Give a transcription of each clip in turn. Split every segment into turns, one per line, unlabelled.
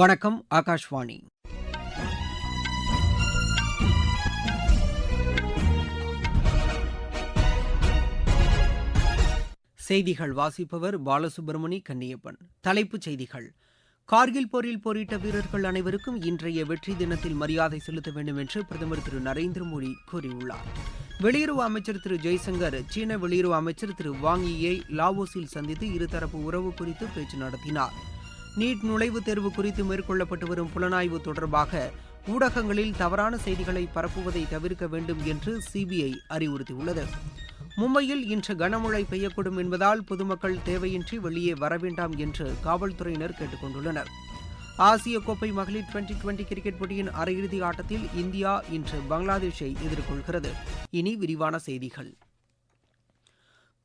வணக்கம் ஆகாஷ்வாணி செய்திகள் வாசிப்பவர் பாலசுப்ரமணி கன்னியப்பன் தலைப்புச் செய்திகள் கார்கில் போரில் போரிட்ட வீரர்கள் அனைவருக்கும் இன்றைய வெற்றி தினத்தில் மரியாதை செலுத்த வேண்டும் என்று பிரதமர் திரு நரேந்திர மோடி கூறியுள்ளார் வெளியுறவு அமைச்சர் திரு ஜெய்சங்கர் சீன வெளியுறவு அமைச்சர் திரு வாங் யியை லாவோஸில் சந்தித்து இருதரப்பு உறவு குறித்து பேச்சு நடத்தினாா் நீட் நுழைவுத் தேர்வு குறித்து மேற்கொள்ளப்பட்டு வரும் புலனாய்வு தொடர்பாக ஊடகங்களில் தவறான செய்திகளை பரப்புவதை தவிர்க்க வேண்டும் என்று சிபிஐ அறிவுறுத்தியுள்ளது மும்பையில் இன்று கனமழை பெய்யக்கூடும் என்பதால் பொதுமக்கள் தேவையின்றி வெளியே வரவேண்டாம் என்று காவல்துறையினர் கேட்டுக் கொண்டுள்ளனர் ஆசிய கோப்பை மகளிர் டுவெண்டி டுவெண்டி கிரிக்கெட் போட்டியின் அரையிறுதி ஆட்டத்தில் இந்தியா இன்று பங்களாதேஷை எதிர்கொள்கிறது இனி விரிவான செய்திகள்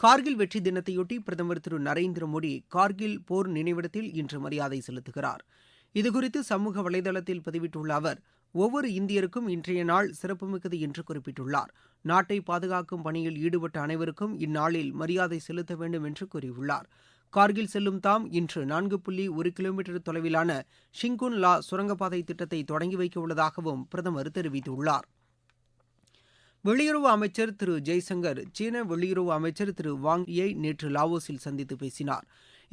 கார்கில் வெற்றி தினத்தையொட்டி பிரதமர் திரு நரேந்திர மோடி கார்கில் போர் நினைவிடத்தில் இன்று மரியாதை செலுத்துகிறார் இதுகுறித்து சமூக வலைதளத்தில் பதிவிட்டுள்ள அவர் ஒவ்வொரு இந்தியருக்கும் இன்றைய நாள் சிறப்புமிக்கது என்று குறிப்பிட்டுள்ளார் நாட்டை பாதுகாக்கும் பணியில் ஈடுபட்ட அனைவருக்கும் இந்நாளில் மரியாதை செலுத்த வேண்டும் என்று கூறியுள்ளார் கார்கில் செல்லும் தாம் இன்று நான்கு புள்ளி ஒரு கிலோமீட்டர் தொலைவிலான ஷிங்குன் லா சுரங்கப்பாதை திட்டத்தை தொடங்கி வைக்க உள்ளதாகவும் பிரதமர் தெரிவித்துள்ளாா் வெளியுறவு அமைச்சர் திரு ஜெய்சங்கர் சீன வெளியுறவு அமைச்சர் திரு வாங் யை நேற்று லாவோஸில் சந்தித்து பேசினார்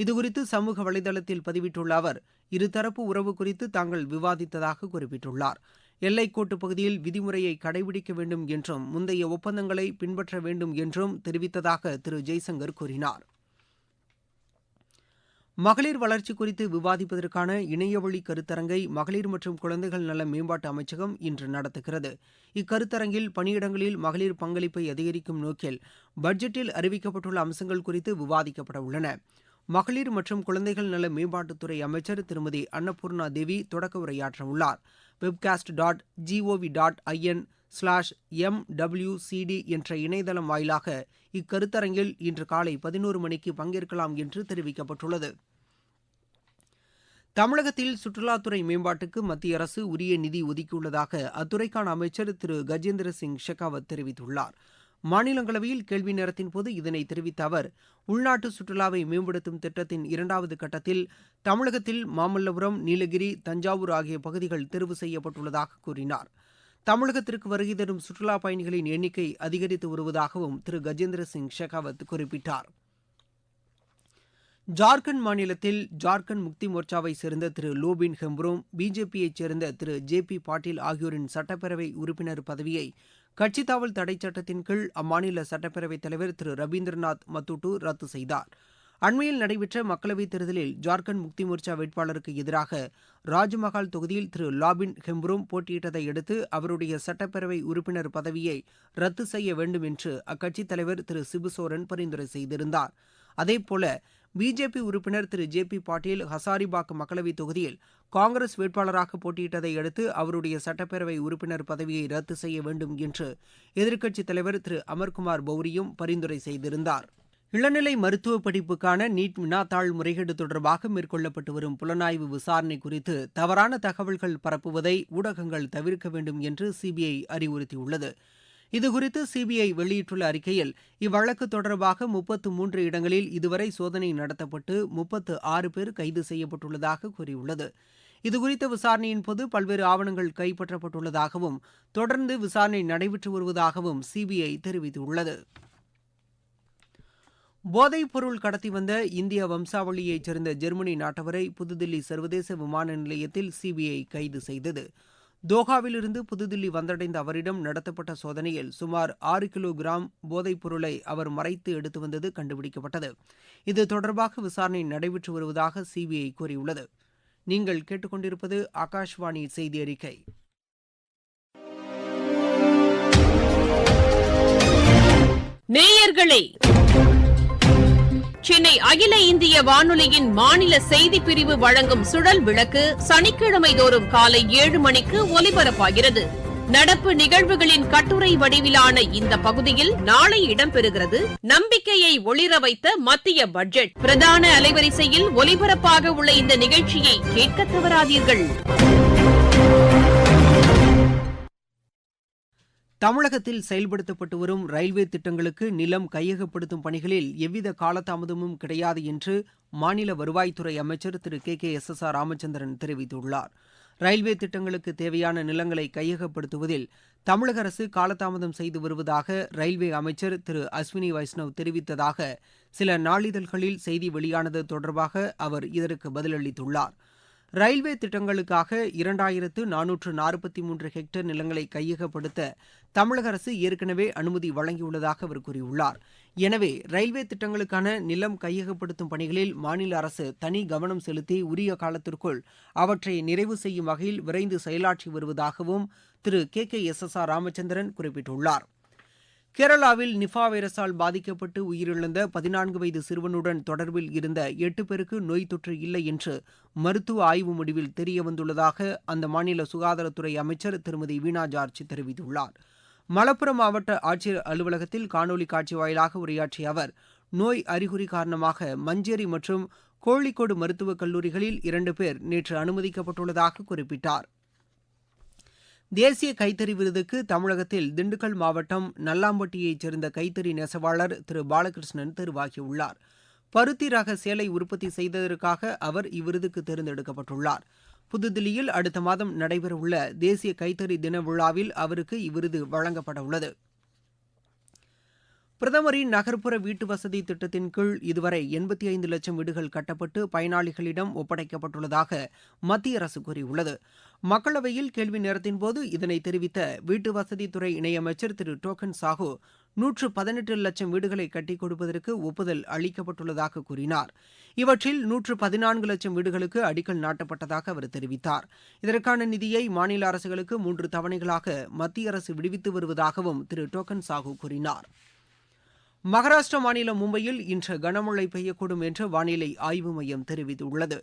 இதுகுறித்து சமூக வலைதளத்தில் பதிவிட்டுள்ள அவர் இருதரப்பு உறவு குறித்து தாங்கள் விவாதித்ததாக குறிப்பிட்டுள்ளார் எல்லைக்கோட்டு பகுதியில் விதிமுறையை கடைபிடிக்க வேண்டும் என்றும் முந்தைய ஒப்பந்தங்களை பின்பற்ற வேண்டும் என்றும் தெரிவித்ததாக திரு ஜெய்சங்கர் கூறினாா் மகளிர் வளர்ச்சி குறித்து விவாதிப்பதற்கான இணையவழி கருத்தரங்கை மகளிர் மற்றும் குழந்தைகள் நல மேம்பாட்டு அமைச்சகம் இன்று நடத்துகிறது இக்கருத்தரங்கில் பணியிடங்களில் மகளிர் பங்களிப்பை அதிகரிக்கும் நோக்கில் பட்ஜெட்டில் அறிவிக்கப்பட்டுள்ள அம்சங்கள் குறித்து விவாதிக்கப்பட உள்ளன மகளிர் மற்றும் குழந்தைகள் நல மேம்பாட்டுத்துறை அமைச்சர் திருமதி அன்னபூர்ணா தேவி தொடக்க உரையாற்ற உள்ளார் webcast dot gov dot in slash MWCD என்ற இணையதளம் வாயிலாக இக்கருத்தரங்கில் இன்று காலை பதினோரு மணிக்கு பங்கேற்கலாம் என்று தெரிவிக்கப்பட்டுள்ளது தமிழகத்தில் சுற்றுலாத்துறை மேம்பாட்டுக்கு மத்திய அரசு உரிய நிதி ஒதுக்கியுள்ளதாக அத்துறைக்கான அமைச்சர் திரு கஜேந்திர சிங் ஷெகாவத் தெரிவித்துள்ளார் மாநிலங்களவையில் கேள்வி நேரத்தின் போது இதனை தெரிவித்த அவர் உள்நாட்டு சுற்றுலாவை மேம்படுத்தும் திட்டத்தின் இரண்டாவது கட்டத்தில் தமிழகத்தில் மாமல்லபுரம் நீலகிரி தஞ்சாவூர் ஆகிய பகுதிகள் தெரிவு செய்யப்பட்டுள்ளதாக கூறினாா் தமிழகத்திற்கு வருகை தரும் சுற்றுலா பயணிகளின் எண்ணிக்கை அதிகரித்து வருவதாகவும் திரு கஜேந்திர சிங் ஷெகாவத் குறிப்பிட்டார் ஜார்க்கண்ட் மாநிலத்தில் ஜார்க்கண்ட் முக்தி மோர்ச்சாவை சேர்ந்த திரு லோபின் ஹெம்ப்ரோம் பிஜேபியைச் சேர்ந்த திரு ஜே பி பாட்டீல் ஆகியோரின் சட்டப்பேரவை உறுப்பினர் பதவியை கட்சி தாவல் தடை சட்டத்தின் கீழ் அம்மாநில சட்டப்பேரவைத் தலைவர் திரு ரவீந்திரநாத் மத்துட்டு ரத்து செய்தாா் அண்மையில் நடைபெற்ற மக்களவைத் தேர்தலில் ஜார்க்கண்ட் முக்தி மோர்ச்சா வேட்பாளருக்கு எதிராக ராஜ்மஹால் தொகுதியில் திரு லாபின் ஹெம்ப்ரோம் போட்டியிட்டதை அடுத்து அவருடைய சட்டப்பேரவை உறுப்பினர் பதவியை ரத்து செய்ய வேண்டும் என்று அக்கட்சித் தலைவர் திரு சிபுசோரன் பரிந்துரை செய்திருந்தார் அதேபோல பிஜேபி உறுப்பினர் திரு ஜே பி பாட்டீல் ஹசாரிபாக் மக்களவைத் தொகுதியில் காங்கிரஸ் வேட்பாளராக போட்டியிட்டதை அடுத்து அவருடைய சட்டப்பேரவை உறுப்பினர் பதவியை ரத்து செய்ய வேண்டும் என்று எதிர்க்கட்சித் தலைவர் திரு அமர்குமார் பௌரியும் பரிந்துரை செய்திருந்தார் இளநிலை மருத்துவ படிப்புக்கான நீட் வினாத்தாள் முறைகேடு தொடர்பாக மேற்கொள்ளப்பட்டு வரும் புலனாய்வு விசாரணை குறித்து தவறான தகவல்கள் பரப்புவதை ஊடகங்கள் தவிர்க்க வேண்டும் என்று சிபிஐ அறிவுறுத்தியுள்ளது இதுகுறித்து சிபிஐ வெளியிட்டுள்ள அறிக்கையில் இவ்வழக்கு தொடர்பாக முப்பத்து மூன்று இடங்களில் இதுவரை சோதனை நடத்தப்பட்டு முப்பத்து ஆறு பேர் கைது செய்யப்பட்டுள்ளதாக கூறியுள்ளது இதுகுறித்த விசாரணையின் போது பல்வேறு ஆவணங்கள் கைப்பற்றப்பட்டுள்ளதாகவும் தொடர்ந்து விசாரணை நடைபெற்று வருவதாகவும் சிபிஐ தெரிவித்துள்ளது போதைப் பொருள் கடத்தி வந்த இந்திய வம்சாவளியைச் சேர்ந்த ஜெர்மனி நாட்டவரை புதுதில்லி சர்வதேச விமான நிலையத்தில் சிபிஐ கைது செய்தது தோஹாவிலிருந்து புதுதில்லி வந்தடைந்த அவரிடம் நடத்தப்பட்ட சோதனையில் சுமார் ஆறு கிலோ கிராம் போதைப் பொருளை அவர் மறைத்து எடுத்து வந்தது கண்டுபிடிக்கப்பட்டது இது தொடர்பாக விசாரணை நடைபெற்று வருவதாக சிபிஐ கூறியுள்ளது நீங்கள் கேட்டுக்கொண்டிருப்பது ஆகாஷ்வாணி செய்தி அறிக்கை
நேயர்களே சென்னை அகில இந்திய வானொலியின் மாநில செய்தி பிரிவு வழங்கும் சுழல் விளக்கு சனிக்கிழமை தோறும் காலை ஏழு மணிக்கு ஒலிபரப்பாகிறது நடப்பு நிகழ்வுகளின் கட்டுரை வடிவிலான இந்த பகுதியில் நாளை இடம்பெறுகிறது நம்பிக்கையை ஒளிர வைத்த மத்திய பட்ஜெட் பிரதான அலைவரிசையில் ஒலிபரப்பாக உள்ள இந்த நிகழ்ச்சியை கேட்க தவறாதீர்கள்
தமிழகத்தில் செயல்படுத்தப்பட்டு வரும் ரயில்வே திட்டங்களுக்கு நிலம் கையகப்படுத்தும் பணிகளில் எவ்வித காலதாமதமும் கிடையாது என்று மாநில வருவாய்த்துறை அமைச்சர் திரு K K S S R Ramachandran தெரிவித்துள்ளார் ரயில்வே திட்டங்களுக்கு தேவையான நிலங்களை கையகப்படுத்துவதில் தமிழக அரசு காலதாமதம் செய்து வருவதாக ரயில்வே அமைச்சர் திரு அஸ்வினி வைஷ்ணவ் தெரிவித்ததாக சில நாளிதழ்களில் செய்தி வெளியானது தொடர்பாக அவர் இதற்கு பதிலளித்துள்ளாா் ரயில்வே திட்டங்களுக்காக இரண்டாயிரத்து நானூற்று நாற்பத்தி மூன்று ஹெக்டேர் நிலங்களை கையகப்படுத்த தமிழக அரசு ஏற்கனவே அனுமதி வழங்கியுள்ளதாக அவர் கூறியுள்ளார் எனவே ரயில்வே திட்டங்களுக்கான நிலம் கையகப்படுத்தும் பணிகளில் மாநில அரசு தனி கவனம் செலுத்தி உரிய காலத்திற்குள் அவற்றை நிறைவு செய்யும் வகையில் விரைந்து செயலாற்றி வருவதாகவும் திரு K K S S R Ramachandran குறிப்பிட்டுள்ளாா் கேரளாவில் நிஃபா வைரஸால் பாதிக்கப்பட்டு உயிரிழந்த பதினான்கு வயது சிறுவனுடன் தொடர்பில் இருந்த எட்டு பேருக்கு நோய் தொற்று இல்லை என்று மருத்துவ ஆய்வு முடிவில் தெரியவந்துள்ளதாக அந்த மாநில சுகாதாரத்துறை அமைச்சர் திருமதி வீணா ஜார்ஜ் தெரிவித்துள்ளார் மலப்புரம் மாவட்ட ஆட்சியர் அலுவலகத்தில் காணொலி காட்சி வாயிலாக உரையாற்றிய அவர் நோய் அறிகுறி காரணமாக மஞ்சேரி மற்றும் கோழிக்கோடு மருத்துவக் கல்லூரிகளில் இரண்டு பேர் நேற்று அனுமதிக்கப்பட்டுள்ளதாக குறிப்பிட்டாா் தேசிய கைத்தறி விருதுக்கு தமிழகத்தில் திண்டுக்கல் மாவட்டம் நல்லாம்பட்டியைச் சேர்ந்த கைத்தறி நெசவாளர் திரு பாலகிருஷ்ணன் தெரிவாகியுள்ளார் பருத்தி ரக சேலை உற்பத்தி செய்ததற்காக அவர் இவ்விருதுக்கு தேர்ந்தெடுக்கப்பட்டுள்ளார் புதுதில்லியில் அடுத்த மாதம் நடைபெறவுள்ள தேசிய கைத்தறி தின விழாவில் அவருக்கு இவ்விருது வழங்கப்பட உள்ளது பிரதமரின் நகர்ப்புற வீட்டுவசதி திட்டத்தின் கீழ் இதுவரை எண்பத்தி ஐந்து லட்சம் வீடுகள் கட்டப்பட்டு பயனாளிகளிடம் ஒப்படைக்கப்பட்டுள்ளதாக மத்திய அரசு கூறியுள்ளது மக்களவையில் கேள்வி நேரத்தின்போது இதனை தெரிவித்த வீட்டுவசதித்துறை இணையமைச்சர் திரு டோக்கன் சாஹூ நூற்று பதினெட்டு லட்சம் வீடுகளை கட்டிக் கொடுப்பதற்கு ஒப்புதல் அளிக்கப்பட்டுள்ளதாக கூறினார் இவற்றில் நூற்று பதினான்கு லட்சம் வீடுகளுக்கு அடிக்கல் நாட்டப்பட்டதாக அவர் தெரிவித்தார் இதற்கான நிதியை மாநில அரசுகளுக்கு மூன்று தவணைகளாக மத்திய அரசு விடுவித்து வருவதாகவும் திரு டோக்கன் சாஹூ கூறினாா் மகாராஷ்டிரா மாநிலம் மும்பையில் இன்று கனமழை பெய்யக்கூடும் என்று வானிலை ஆய்வு மையம் தெரிவித்துள்ளது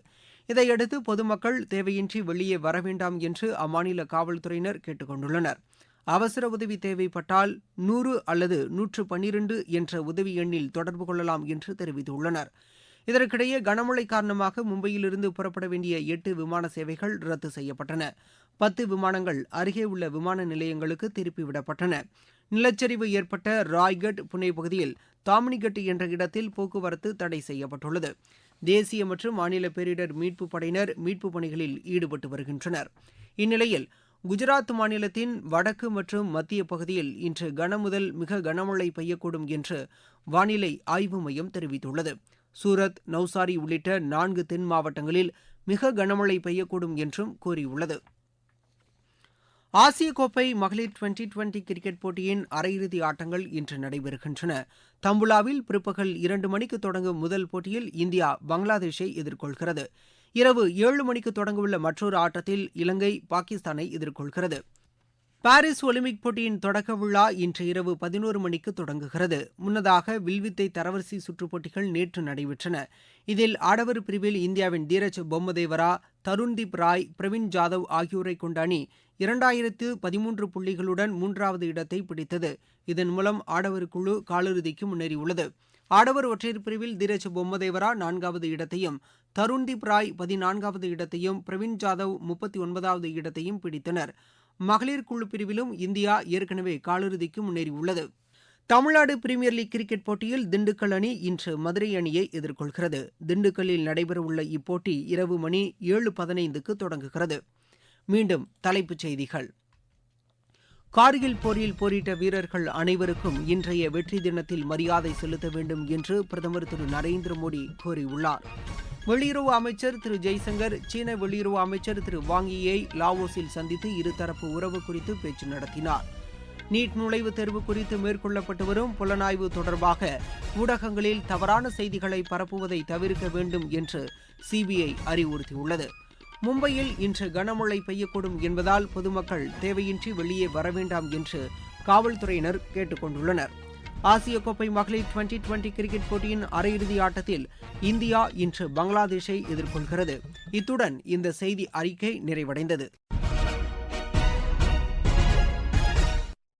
இதையடுத்து பொதுமக்கள் தேவையின்றி வெளியே வர வேண்டாம் என்று அம்மாநில காவல்துறையினர் கேட்டுக் கொண்டுள்ளனர் அவசர உதவி தேவைப்பட்டால் நூறு அல்லது நூற்று பன்னிரண்டு என்ற உதவி எண்ணில் தொடர்பு கொள்ளலாம் என்று தெரிவித்துள்ளனர் இதற்கிடையே கனமழை காரணமாக மும்பையிலிருந்து புறப்பட வேண்டிய எட்டு விமான சேவைகள் ரத்து செய்யப்பட்டன பத்து விமானங்கள் அருகே உள்ள விமான நிலையங்களுக்கு திருப்பிவிடப்பட்டன நிலச்சரிவு ஏற்பட்ட ராய்கட் புனே பகுதியில் தாமினிகட்டு என்ற இடத்தில் போக்குவரத்து தடை செய்யப்பட்டுள்ளது தேசிய மற்றும் மாநில பேரிடர் மீட்புப் படையினர் மீட்புப் பணிகளில் ஈடுபட்டு வருகின்றனர் இந்நிலையில் குஜராத் மாநிலத்தின் வடக்கு மற்றும் மத்திய பகுதியில் இன்று கனமுதல் மிக கனமழை பெய்யக்கூடும் என்று வானிலை ஆய்வு மையம் தெரிவித்துள்ளது சூரத் நவ்சாரி உள்ளிட்ட நான்கு தென் மாவட்டங்களில் மிக கனமழை பெய்யக்கூடும் என்றும் கூறியுள்ளது
ஆசிய கோப்பை மகளிர் டுவெண்டி டுவெண்டி கிரிக்கெட் போட்டியின் அரையிறுதி ஆட்டங்கள் இன்று நடைபெறுகின்றன தம்புலாவில் பிற்பகல் இரண்டு மணிக்கு தொடங்கும் முதல் போட்டியில் இந்தியா பங்களாதேஷை எதிர்கொள்கிறது இரவு ஏழு மணிக்கு தொடங்கவுள்ள மற்றொரு ஆட்டத்தில் இலங்கை பாகிஸ்தானை எதிர்கொள்கிறது பாரிஸ் ஒலிம்பிக் போட்டியின் தொடக்க விழா இன்று இரவு பதினோரு மணிக்கு தொடங்குகிறது முன்னதாக வில்வித்தை தரவரிசை சுற்றுப் போட்டிகள் நேற்று நடைபெற்றன இதில் ஆடவர் பிரிவில் இந்தியாவின் தீரஜ் பொம்மதேவரா தருண்தீப் ராய் பிரவீன் ஜாதவ் ஆகியோரை கொண்ட அணி இரண்டாயிரத்து பதிமூன்று புள்ளிகளுடன் மூன்றாவது இடத்தை பிடித்தது இதன் மூலம் ஆடவர் குழு காலிறுதிக்கு முன்னேறியுள்ளது ஆடவர் ஒற்றையர் பிரிவில் தீரஜ் பொம்மதேவரா நான்காவது இடத்தையும் தருண்தீப் ராய் பதினான்காவது இடத்தையும் பிரவீன் ஜாதவ் முப்பத்தி ஒன்பதாவது இடத்தையும் பிடித்தனர் மகளிர் குழு பிரிவிலும் இந்தியா ஏற்கனவே காலிறுதிக்கு முன்னேறியுள்ளது தமிழ்நாடு பிரீமியர் லீக் கிரிக்கெட் போட்டியில் திண்டுக்கல் அணி இன்று மதுரை அணியை எதிர்கொள்கிறது திண்டுக்கல்லில் நடைபெறவுள்ள இப்போட்டி இரவு மணி ஏழு பதினைந்துக்கு தொடங்குகிறது மீண்டும் தலைப்புச் செய்திகள் கார்கில் போரில் போரிட்ட வீரர்கள் அனைவருக்கும் இன்றைய வெற்றி தினத்தில் மரியாதை செலுத்த வேண்டும் என்று பிரதமர் திரு நரேந்திர மோடி கூறியுள்ளார் வெளியுறவு அமைச்சர் திரு ஜெய்சங்கர் சீன வெளியுறவு அமைச்சர் திரு வாங்கியை லாவோஸில் சந்தித்து இருதரப்பு உறவு குறித்து பேச்சு நடத்தினார் நீட் நுழைவுத் தேர்வு குறித்து மேற்கொள்ளப்பட்டு வரும் புலனாய்வு தொடர்பாக ஊடகங்களில் தவறான செய்திகளை பரப்புவதை தவிர்க்க வேண்டும் என்று சிபிஐ அறிவுறுத்தியுள்ளது மும்பையில் இன்று கனமழை பெய்யக்கூடும் என்பதால் பொதுமக்கள் தேவையின்றி வெளியே வர வேண்டாம் என்று காவல்துறையினர் கேட்டுக் கொண்டுள்ளனர் ஆசிய கோப்பை மகளிர் டுவெண்டி டுவெண்டி கிரிக்கெட் போட்டியின் அரையிறுதி ஆட்டத்தில் இந்தியா இன்று பங்களாதேஷை எதிர்கொள்கிறது இத்துடன் இந்த செய்தி அறிக்கை நிறைவடைந்தது